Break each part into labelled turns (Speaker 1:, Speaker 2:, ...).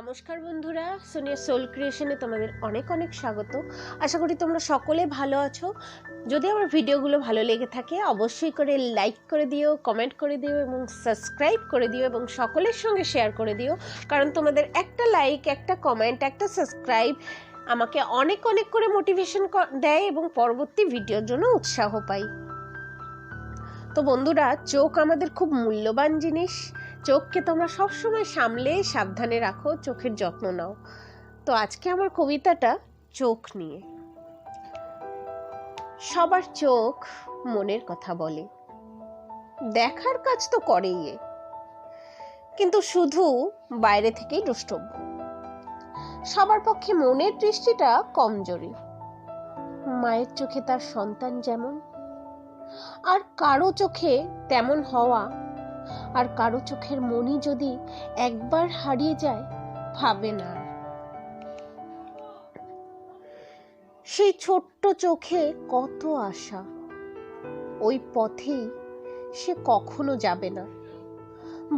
Speaker 1: নমস্কার বন্ধুরা, সোনিয়া সোল ক্রিয়েশনে তোমাদের অনেক অনেক স্বাগত। আশা করি তোমরা সকলে ভালো আছো। যদি আমার ভিডিওগুলো ভালো লেগে থাকে, অবশ্যই করে লাইক করে দিও কমেন্ট করে দিও এবং সাবস্ক্রাইব করে দিও এবং সকলের সঙ্গে শেয়ার করে দিও। কারণ তোমাদের একটা লাইক একটা কমেন্ট একটা সাবস্ক্রাইব আমাকে অনেক অনেক করে মোটিভেশন দেয় এবং পরবর্তী ভিডিওর জন্য উৎসাহ পাই তো বন্ধুরা, চোখ আমাদের খুব মূল্যবান জিনিস। চোখকে তোমরা সবসময় সামলে, সাবধানে রাখো, চোখের যত্ন নাও। তো আজকে আমার কবিতাটা চোখ নিয়ে। সবার চোখ মনের কথা বলে। দেখার কাজ তো করেই এ। কিন্তু শুধু বাইরে থেকেই দ্রষ্টব্য। সবার পক্ষে মনের দৃষ্টিটা কমজোরি। মায়ের চোখে তার সন্তান যেমন, আর কারও চোখে তেমন হওয়া আর কারও চোখের মনি যদি একবার হারিয়ে যায়, ভাবে না। সেই ছোট্ট চোখে কত আশা, ওই পথেই সে কখনো যাবে না।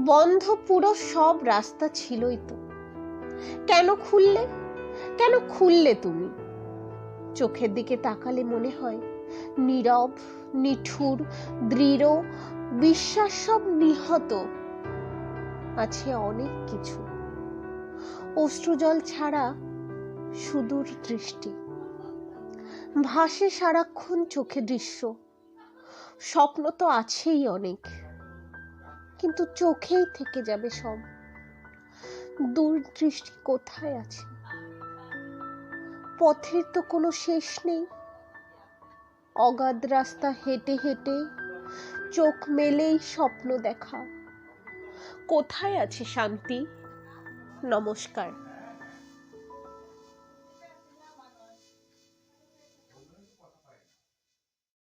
Speaker 1: বন্ধ পুরো সব রাস্তা ছিলই তো। কেন খুললে? কেন খুললে তুমি? চোখের দিকে তাকালে মনে হয় নীরব, নিঠুর, দৃঢ় বিশ্বাস সব নিহত আছে অনেক কিছু। অশ্রুজল ছাড়া সুদূর দৃষ্টি। ভাসে সারাক্ষণ চোখে দৃশ্য। স্বপ্ন তো আছেই অনেক, কিন্তু চোখেই থেকে যাবে সব। দূর দৃষ্টি কোথায় আছে? পথের তো কোনো শেষ নেই। অগাধ রাস্তা হেঁটে হেঁটে চোখ মেলেই স্বপ্ন দেখা। কোথায় আছে শান্তি? নমস্কার।